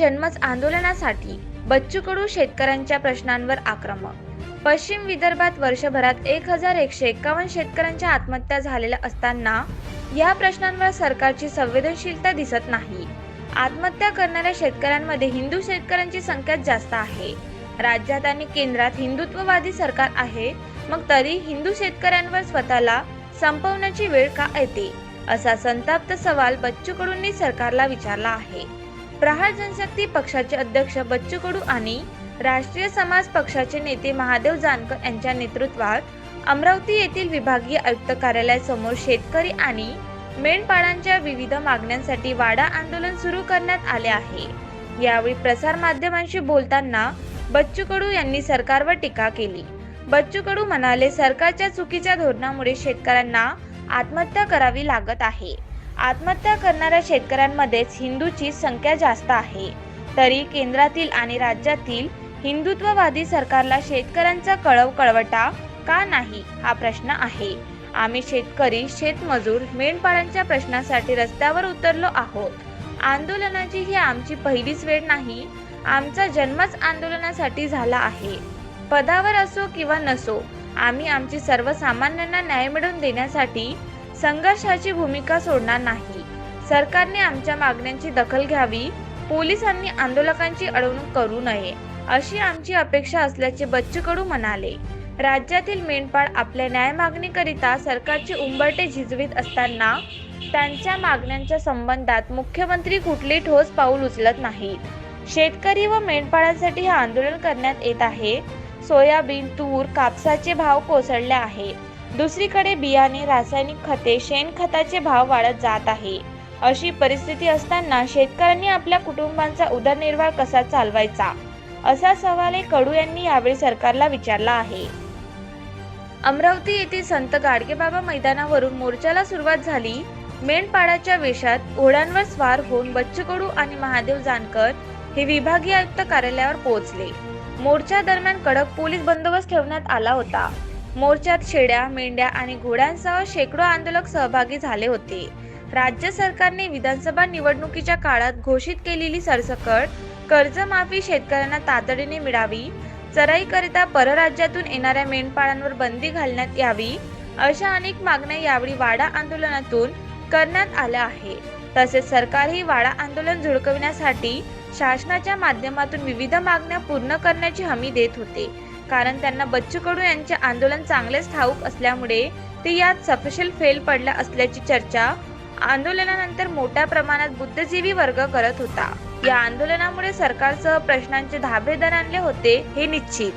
जन्मच आंदोलनासाठी बच्चू कडू शेतकऱ्यांच्या प्रश्नांवर आक्रमक. पश्चिम विदर्भात वर्षभरात एक हजार एकशे एक्कावन्न शेतकऱ्यांच्या आत्महत्या झालेल्या असताना या प्रश्नांवर सरकारची संवेदनशीलता दिसत नाही. आत्महत्या करणाऱ्या शेतकऱ्यांमध्ये हिंदू शेतकऱ्यांची संख्या जास्त आहे. राज्यात आणि केंद्रात हिंदुत्ववादी सरकार आहे मग तरी हिंदू शेतकऱ्यांवर स्वतःला संपवण्याची वेळ का येते? असा संताप्त सवाल बच्चू कडूंनी सरकारला विचारला आहे. प्रहार जनशक्ती पक्षाचे अध्यक्ष बच्चू कडू आणि राष्ट्रीय समाज पक्षाचे नेते महादेव जानकर यांच्या नेतृत्वात अमरावती येथील विभागीय आयुक्त कार्यालयासमोर शेतकरी आणि मेंढपाळांच्या विविध मागण्यांसाठी वाडा आंदोलन सुरू करण्यात आले आहे. यावेळी प्रसार माध्यमांशी बोलताना बच्चू कडू यांनी सरकारवर टीका केली. बच्चू कडू म्हणाले सरकारच्या चुकीच्या धोरणामुळे शेतकऱ्यांना आत्महत्या करावी लागत आहे. आत्महत्या करणाऱ्या शेतकऱ्यांमध्येच हिंदूची संख्या जास्त आहे. तरी केंद्रातील आणि राज्यातील हिंदुत्ववादी सरकारला शेतकऱ्यांचा कळव कळवटा का नाही हा प्रश्न आहे. आम्ही शेतकरी शेतमजूर मेंढपाळांच्या प्रश्नासाठी रस्त्यावर उतरलो आहोत. आंदोलनाची ही आमची पहिलीच वेळ नाही. आमचा जन्मच आंदोलनासाठी झाला आहे. पदावर असो किंवा नसो आम्ही आमची सर्वसामान्यांना न्याय मिळवून देण्यासाठी संघर्षाची भूमिका सोडणार नाही. सरकारने आमच्या मागण्यांची दखल घ्यावी पोलिसांनी आंदोलकांची अडवणूक करू नये अशी आमची अपेक्षा असल्याचे बच्चू कडू म्हणाले. राज्यातील मेंढपाळ आपल्या न्याय मागणीकरिता सरकारचे उंबरटे झिजवीत असताना त्यांच्या मागण्यांच्या संबंधात मुख्यमंत्री कुठले ठोस पाऊल उचलत नाहीत. शेतकरी व मेंढपाळांसाठी हे आंदोलन करण्यात येत आहे. सोयाबीन तूर कापसाचे भाव कोसळले आहेत दुसरीकडे बियाणे रासायनिक खते शेणखताचे भाव वाढत जात आहे. अशी परिस्थिती असताना शेतकऱ्यांनी आपल्या कुटुंबांचा उदरनिर्वाह कसा चालवायचा? असा सवाल कडू यांनी यावेळी सरकारला विचारला आहे. अमरावती येथील संत गाडगेबाबा मैदानावरून मोर्चाला सुरुवात झाली. मेंढपाळाच्या वेशात घोड्यांवर स्वार होऊन बच्चू कडू आणि महादेव जानकर हे विभागीय आयुक्त कार्यालयावर पोहोचले. मोर्चा दरम्यान कडक पोलीस बंदोबस्त ठेवण्यात आला होता. मोर्चात शेळ्या मेंढ्या आणि घोड्यांसह शेकडो आंदोलक सहभागी झाले होते. राज्य सरकारने विधानसभा निवडणुकीच्या काळात घोषित केलेली सरसकट कर्जमाफी शेतकऱ्यांना तातडीने मिळावी चराईकरिता परराज्यातून येणाऱ्या मेंढपाळांवर बंदी घालण्यात यावी अशा अनेक मागण्या यावेळी वाडा आंदोलनातून करण्यात आल्या आहे. तसेच सरकारही वाडा आंदोलन झुडकविण्यासाठी शासनाच्या माध्यमातून विविध मागण्या पूर्ण करण्याची हमी देत होते. कारण त्यांना बच्चू कडू यांचे आंदोलन चांगलेच ठाऊक असल्यामुळे ते यात सपशेल फेल पडला असल्याची चर्चा आंदोलनानंतर मोठ्या प्रमाणात बुद्धिजीवी वर्ग करत होता. या आंदोलनामुळे सरकारसह प्रश्नांचे धाबे दर आणले होते हे निश्चित.